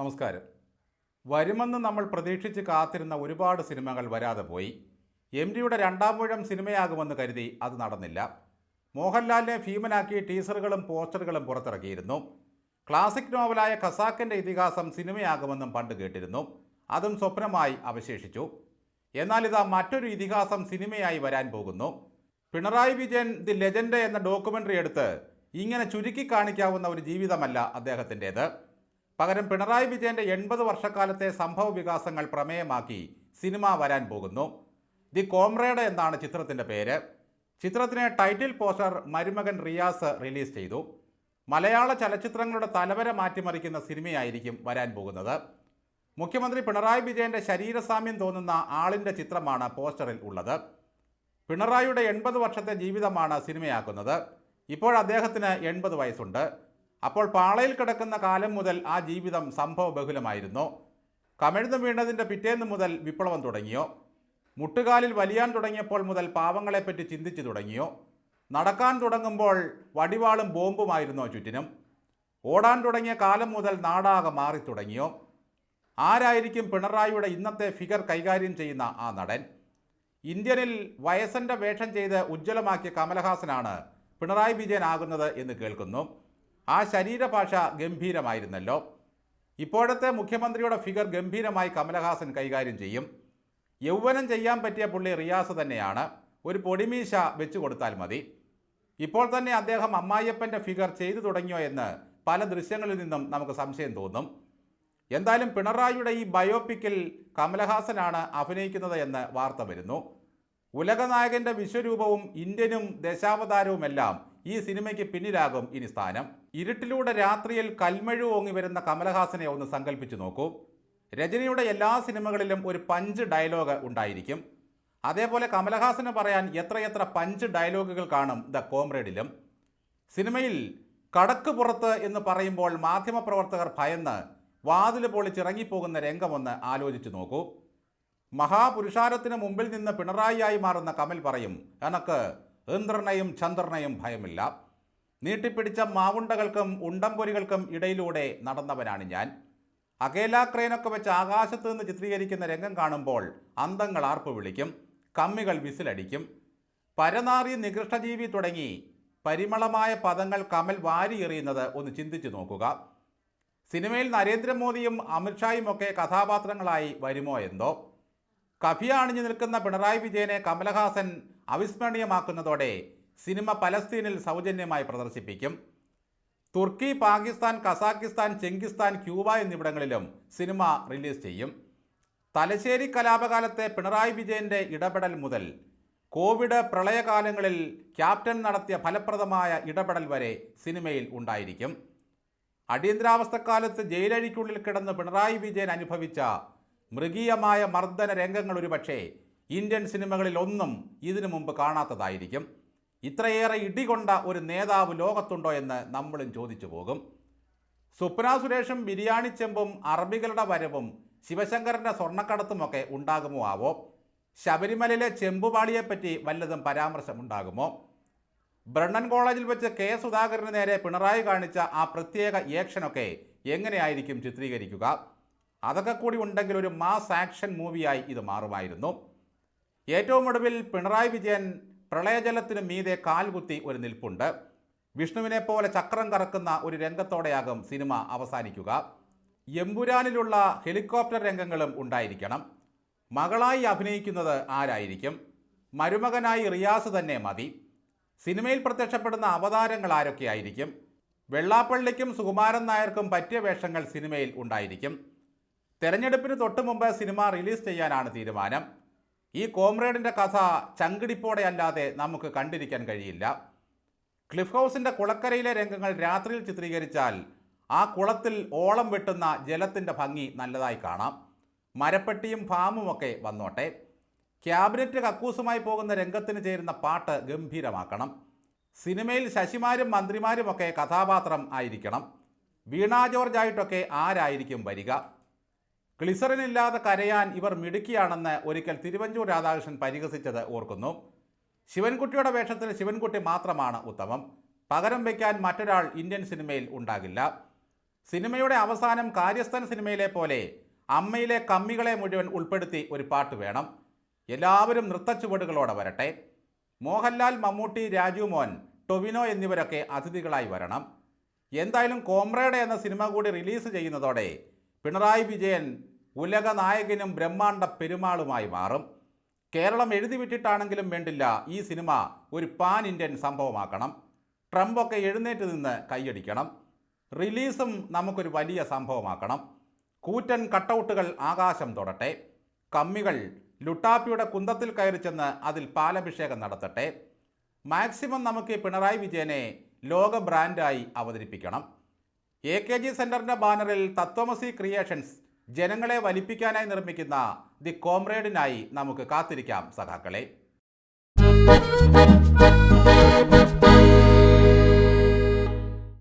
നമസ്കാരം. വരുമെന്ന് നമ്മൾ പ്രതീക്ഷിച്ച് കാത്തിരുന്ന ഒരുപാട് സിനിമകൾ വരാതെ പോയി. എം ഡിയുടെ രണ്ടാം മുഴം സിനിമയാകുമെന്ന് കരുതി അത് നടന്നില്ല. മോഹൻലാലിനെ ഭീമനാക്കി ടീസറുകളും പോസ്റ്ററുകളും പുറത്തിറക്കിയിരുന്നു. ക്ലാസിക് നോവലായ ഖസാക്കിന്റെ ഇതിഹാസം സിനിമയാകുമെന്നും പണ്ട് കേട്ടിരുന്നു. അതും സ്വപ്നമായി അവശേഷിച്ചു. എന്നാൽ ഇതാ മറ്റൊരു ഇതിഹാസം സിനിമയായി വരാൻ പോകുന്നു. പിണറായി വിജയൻ ദി ലെജൻഡ് എന്ന ഡോക്യുമെന്ററി എടുത്ത് ഇങ്ങനെ ചുരുക്കി കാണിക്കാവുന്ന ഒരു ജീവിതമല്ല അദ്ദേഹത്തിന്റേത്. പകരം പിണറായി വിജയന്റെ എൺപത് വർഷക്കാലത്തെ സംഭവ വികാസങ്ങൾ പ്രമേയമാക്കി സിനിമ വരാൻ പോകുന്നു. ദി കോംറേഡ് എന്നാണ് ചിത്രത്തിന്റെ പേര്. ചിത്രത്തിന് ടൈറ്റിൽ പോസ്റ്റർ മരുമകൻ റിയാസ് റിലീസ് ചെയ്തു. മലയാള ചലച്ചിത്രങ്ങളുടെ തലവര മാറ്റിമറിക്കുന്ന സിനിമയായിരിക്കും വരാൻ പോകുന്നത്. മുഖ്യമന്ത്രി പിണറായി വിജയന്റെ ശരീരസാമ്യം തോന്നുന്ന ആളിന്റെ ചിത്രമാണ് പോസ്റ്ററിൽ ഉള്ളത്. പിണറായിയുടെ എൺപത് വർഷത്തെ ജീവിതമാണ് സിനിമയാക്കുന്നത്. ഇപ്പോൾ അദ്ദേഹത്തിന് എൺപത് വയസ്സുണ്ട്. അപ്പോൾ പാളയിൽ കിടക്കുന്ന കാലം മുതൽ ആ ജീവിതം സംഭവ ബഹുലമായിരുന്നു കമിഴ്ന്നു വീണതിന്റെ പിറ്റേന്ന് മുതൽ വിപ്ലവം തുടങ്ങിയോ? മുട്ടുകാലിൽ വലിയാൻ തുടങ്ങിയപ്പോൾ മുതൽ പാവങ്ങളെപ്പറ്റി ചിന്തിച്ചു തുടങ്ങിയോ? നടക്കാൻ തുടങ്ങുമ്പോൾ വടിവാളും ബോംബുമായിരുന്നോ ചുറ്റിനും? ഓടാൻ തുടങ്ങിയ കാലം മുതൽ നാടാകെ മാറി തുടങ്ങിയോ? ആരായിരിക്കും പിണറായിയുടെ ഇന്നത്തെ ഫിഗർ കൈകാര്യം ചെയ്യുന്ന ആ നടൻ? ഇന്ത്യനിൽ വയസ്സന്റെ വേഷം ചെയ്ത് ഉജ്ജ്വലമാക്കിയ കമലഹാസനാണ് പിണറായി വിജയൻ ആകുന്നത് എന്ന് കേൾക്കുന്നു. ആ ശരീരഭാഷ ഗംഭീരമായിരുന്നല്ലോ. ഇപ്പോഴത്തെ മുഖ്യമന്ത്രിയുടെ ഫിഗർ ഗംഭീരമായി കമലഹാസൻ കൈകാര്യം ചെയ്യും. യൗവനം ചെയ്യാൻ പറ്റിയ പുള്ളി റിയാസ് തന്നെയാണ്. ഒരു പൊടിമീശ വെച്ചു കൊടുത്താൽ മതി. ഇപ്പോൾ തന്നെ അദ്ദേഹം അമ്മായിയപ്പന്റെ ഫിഗർ ചെയ്തു തുടങ്ങിയോ എന്ന് പല ദൃശ്യങ്ങളിൽ നിന്നും നമുക്ക് സംശയം തോന്നും. എന്തായാലും പിണറായിയുടെ ഈ ബയോപിക്കിൽ കമലഹാസനാണ് അഭിനയിക്കുന്നത് എന്ന് വാർത്ത വരുന്നു. ഉലകനായകന്റെ വിശ്വരൂപവും ഇന്ത്യനും ദശാവതാരവുമെല്ലാം ഈ സിനിമയ്ക്ക് പിന്നിലാകും ഇനി സ്ഥാനം. ഇരുട്ടിലൂടെ രാത്രിയിൽ കൽമഴു ഓങ്ങി വരുന്ന കമലഹാസനെ ഒന്ന് സങ്കല്പിച്ചു നോക്കൂ. രജനിയുടെ എല്ലാ സിനിമകളിലും ഒരു പഞ്ച് ഡയലോഗ് ഉണ്ടായിരിക്കും. അതേപോലെ കമലഹാസന് പറയാൻ എത്രയെത്ര പഞ്ച് ഡയലോഗുകൾ കാണും ദ കോമ്രേഡിലും സിനിമയിൽ കടക്ക് പുറത്ത് എന്ന് പറയുമ്പോൾ മാധ്യമപ്രവർത്തകർ ഭയന്ന് വാതിൽ പൊളിച്ചിറങ്ങിപ്പോകുന്ന രംഗമൊന്ന് ആലോചിച്ചു നോക്കൂ. മഹാപുരുഷാരത്തിന് മുമ്പിൽ നിന്ന് പിണറായിയായി മാറുന്ന കമൽ പറയും എനക്ക് ഇന്ദ്രനെയും ചന്ദ്രനെയും ഭയമില്ല. നീട്ടിപ്പിടിച്ച മാവുണ്ടകൾക്കും ഉണ്ടംപൊരികൾക്കും ഇടയിലൂടെ നടന്നവനാണ് ഞാൻ. അകേല ക്രെയിനൊക്കെ വെച്ച് ആകാശത്ത് നിന്ന് ചിത്രീകരിക്കുന്ന രംഗം കാണുമ്പോൾ അന്തങ്ങൾ ആർപ്പ് വിളിക്കും കമ്മികൾ വിസിലടിക്കും. പരനാറി നികൃഷ്ടജീവി തുടങ്ങി പരിമളമായ പദങ്ങൾ കമൽ വാരിയെറിയുന്നത് ഒന്ന് ചിന്തിച്ചു നോക്കുക. സിനിമയിൽ നരേന്ദ്രമോദിയും അമിത്ഷായും ഒക്കെ കഥാപാത്രങ്ങളായി വരുമോ എന്തോ? കഫിയ അണിഞ്ഞു നിൽക്കുന്ന പിണറായി വിജയനെ കമലഹാസൻ അവിസ്മരണീയമാക്കുന്നതോടെ സിനിമ പലസ്തീനിൽ സൗജന്യമായി പ്രദർശിപ്പിക്കും. തുർക്കി പാകിസ്ഥാൻ കസാക്കിസ്ഥാൻ ചെങ്കിസ്ഥാൻ ക്യൂബ എന്നിവിടങ്ങളിലും സിനിമ റിലീസ് ചെയ്യും. തലശ്ശേരി കലാപകാലത്തെ പിണറായി വിജയന്റെ ഇടപെടൽ മുതൽ കോവിഡ് പ്രളയകാലങ്ങളിൽ ക്യാപ്റ്റൻ നടത്തിയ ഫലപ്രദമായ ഇടപെടൽ വരെ സിനിമയിൽ ഉണ്ടായിരിക്കും. അടിയന്തരാവസ്ഥക്കാലത്ത് ജയിലഴിക്കുള്ളിൽ കിടന്ന് പിണറായി വിജയൻ അനുഭവിച്ച മൃഗീയമായ മർദ്ദന രംഗങ്ങൾ ഒരുപക്ഷേ ഇന്ത്യൻ സിനിമകളിൽ ഒന്നും ഇതിനു മുമ്പ് കാണാത്തതായിരിക്കും. ഇത്രയേറെ ഇടികൊണ്ട ഒരു നേതാവ് ലോകത്തുണ്ടോ എന്ന് നമ്മളും ചോദിച്ചു പോകും. സ്വപ്ന സുരേഷും ബിരിയാണി ചെമ്പും അറബികളുടെ വരവും ശിവശങ്കരന്റെ സ്വർണക്കടത്തുമൊക്കെ ഉണ്ടാകുമോ ആവോ? ശബരിമലയിലെ ചെമ്പുപാളിയെപ്പറ്റി വല്ലതും പരാമർശമുണ്ടാകുമോ? ബ്രണ്ണൻ കോളേജിൽ വെച്ച് കെ സുധാകരന് നേരെ പിണറായി കാണിച്ച ആ പ്രത്യേക ഏക്ഷനൊക്കെ എങ്ങനെയായിരിക്കും ചിത്രീകരിക്കുക? അതൊക്കെ കൂടി ഉണ്ടെങ്കിൽ ഒരു മാസ് ആക്ഷൻ മൂവിയായി ഇത് മാറുമായിരുന്നു. ഏറ്റവും ഒടുവിൽ പിണറായി വിജയൻ പ്രളയജലത്തിന് മീതെ കാൽകുത്തി ഒരു നിൽപ്പുണ്ട്. വിഷ്ണുവിനെ പോലെ ചക്രം കറക്കുന്ന ഒരു രംഗത്തോടെയാകും സിനിമ അവസാനിക്കുക. എമ്പുരാനിലുള്ള ഹെലികോപ്റ്റർ രംഗങ്ങളും ഉണ്ടായിരിക്കണം. മകളായി അഭിനയിക്കുന്നത് ആരായിരിക്കും? മരുമകനായി റിയാസ് തന്നെ മതി. സിനിമയിൽ പ്രത്യക്ഷപ്പെടുന്ന അവതാരങ്ങൾ ആരൊക്കെയായിരിക്കും? വെള്ളാപ്പള്ളിക്കും സുകുമാരൻ നായർക്കും പറ്റിയ വേഷങ്ങൾ സിനിമയിൽ ഉണ്ടായിരിക്കും. തെരഞ്ഞെടുപ്പിന് തൊട്ടു മുമ്പ് സിനിമ റിലീസ് ചെയ്യാനാണ് തീരുമാനം. ഈ കോമ്രേഡിന്റെ കഥ ചങ്കിടിപ്പോടെ അല്ലാതെ നമുക്ക് കണ്ടിരിക്കാൻ കഴിയില്ല. ക്ലിഫ് ഹൗസിന്റെ കുളക്കരയിലെ രംഗങ്ങൾ രാത്രിയിൽ ചിത്രീകരിച്ചാൽ ആ കുളത്തിൽ ഓളം വെട്ടുന്ന ജലത്തിന്റെ ഭംഗി നല്ലതായി കാണാം. മരപ്പെട്ടിയും ഫാമുമൊക്കെ വന്നോട്ടെ. ക്യാബിനറ്റ് കക്കൂസുമായി പോകുന്ന രംഗത്തിന് ചേരുന്ന പാട്ട് ഗംഭീരമാക്കണം. സിനിമയിൽ ശശിമാരും മന്ത്രിമാരുമൊക്കെ കഥാപാത്രം ആയിരിക്കണം. വീണാ ജോർജ് ആയിട്ടൊക്കെ ആരായിരിക്കും വരിക? ഗ്ലിസറിൻ ഇല്ലാതെ കരയാൻ ഇവർ മിടുക്കിയാണെന്ന് ഒരിക്കൽ തിരുവഞ്ചൂർ രാധാകൃഷ്ണൻ പരിഹസിച്ചത് ഓർക്കുന്നു. ശിവൻകുട്ടിയുടെ വേഷത്തിൽ ശിവൻകുട്ടി മാത്രമാണ് ഉത്തമം. പകരം വയ്ക്കാൻ മറ്റൊരാൾ ഇന്ത്യൻ സിനിമയിൽ ഉണ്ടാകില്ല. സിനിമയുടെ അവസാനം കാര്യസ്ഥൻ സിനിമയിലെ പോലെ അമ്മയിലെ കമ്മികളെ മുഴുവൻ ഉൾപ്പെടുത്തി ഒരു പാട്ട് വേണം. എല്ലാവരും നൃത്തച്ചുവടുകളോടെ വരട്ടെ. മോഹൻലാൽ മമ്മൂട്ടി രാജു മോൻ ടൊവിനോ എന്നിവരൊക്കെ അതിഥികളായി വരണം. എന്തായാലും കോമ്രേഡ് എന്ന സിനിമ കൂടി റിലീസ് ചെയ്യുന്നതോടെ പിണറായി വിജയൻ ഉലക നായകനും ബ്രഹ്മാണ്ട പെരുമാളുമായി മാറും. കേരളം എഴുതി വിട്ടിട്ടാണെങ്കിലും വേണ്ടില്ല ഈ സിനിമ ഒരു പാൻ ഇന്ത്യൻ സംഭവമാക്കണം. ട്രംപൊക്കെ എഴുന്നേറ്റ് നിന്ന് കൈയടിക്കണം. റിലീസും നമുക്കൊരു വലിയ സംഭവമാക്കണം. കൂറ്റൻ കട്ടൗട്ടുകൾ ആകാശം തൊടട്ടെ. കമ്മികൾ ലുട്ടാപ്പിയുടെ കുന്തത്തിൽ കയറി ചെന്ന് അതിൽ പാലഭിഷേകം നടത്തട്ടെ. മാക്സിമം നമുക്ക് പിണറായി വിജയനെ ലോക ബ്രാൻഡായി അവതരിപ്പിക്കണം. എ കെ ജി സെന്ററിന്റെ ബാനറിൽ തത്വമസി ക്രിയേഷൻസ് ജനങ്ങളെ വലിപ്പിക്കാനായി നിർമ്മിക്കുന്ന ദി കോംറേഡിനായി നമുക്ക് കാത്തിരിക്കാം സഖാക്കളെ.